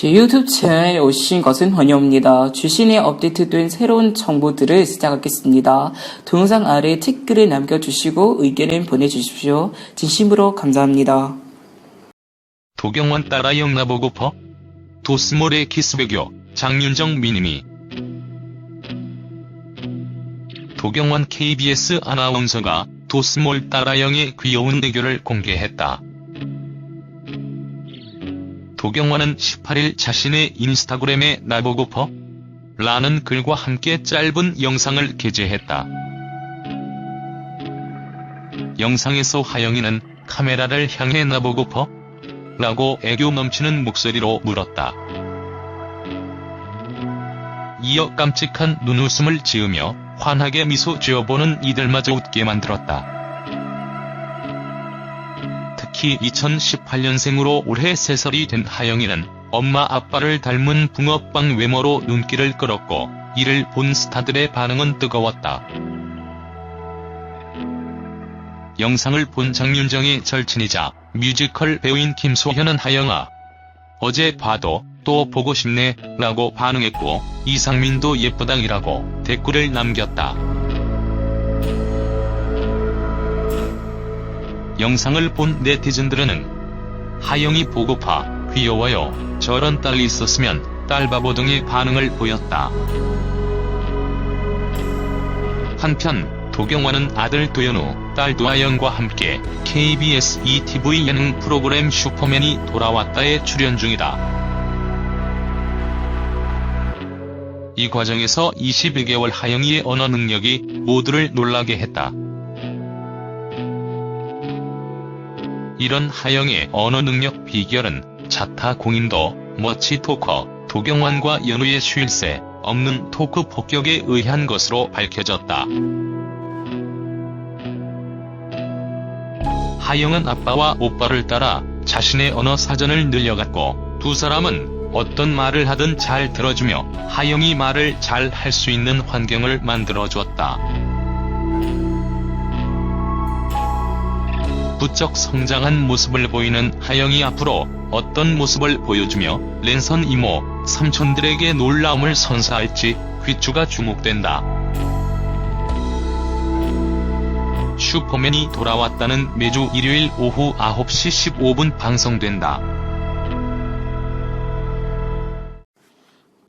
제 유튜브 채널에 오신 것은 환영합니다. 주신에 업데이트된 새로운 정보들을 시작하겠습니다. 동영상 아래 댓글을 남겨주시고 의견을 보내주십시오. 진심으로 감사합니다. 도경원 따라 영나보고퍼? 도스몰의 키스배교 장윤정 미니미 도경원 KBS 아나운서가 도스몰 따라영의 귀여운 애교를 공개했다. 도경원은 18일 자신의 인스타그램에 나보고퍼? 라는 글과 함께 짧은 영상을 게재했다. 영상에서 하영이는 카메라를 향해 나보고퍼? 라고 애교 넘치는 목소리로 물었다. 이어 깜찍한 눈웃음을 지으며 환하게 미소 지어보는 이들마저 웃게 만들었다. 특히 2018년생으로 올해 3살이 된 하영이는 엄마 아빠를 닮은 붕어빵 외모로 눈길을 끌었고 이를 본 스타들의 반응은 뜨거웠다. 영상을 본 장윤정의 절친이자 뮤지컬 배우인 김소현은 하영아. 어제 봐도 또 보고 싶네 라고 반응했고 이상민도 예쁘당이라고 댓글을 남겼다. 영상을 본 네티즌들은 하영이 보고파 귀여워요 저런 딸이 있었으면 딸바보 등의 반응을 보였다. 한편 도경원은 아들 도연우, 딸 도아영과 함께 KBS ETV 예능 프로그램 슈퍼맨이 돌아왔다에 출연 중이다. 이 과정에서 21개월 하영이의 언어 능력이 모두를 놀라게 했다. 이런 하영의 언어 능력 비결은 자타 공인도, 머치 토커, 도경완과 연우의 쉴새 없는 토크 폭격에 의한 것으로 밝혀졌다. 하영은 아빠와 오빠를 따라 자신의 언어 사전을 늘려갔고 두 사람은 어떤 말을 하든 잘 들어주며 하영이 말을 잘 할 수 있는 환경을 만들어주었다. 부쩍 성장한 모습을 보이는 하영이 앞으로 어떤 모습을 보여주며 랜선 이모, 삼촌들에게 놀라움을 선사할지 귀추가 주목된다. 슈퍼맨이 돌아왔다는 매주 일요일 오후 9시 15분 방송된다.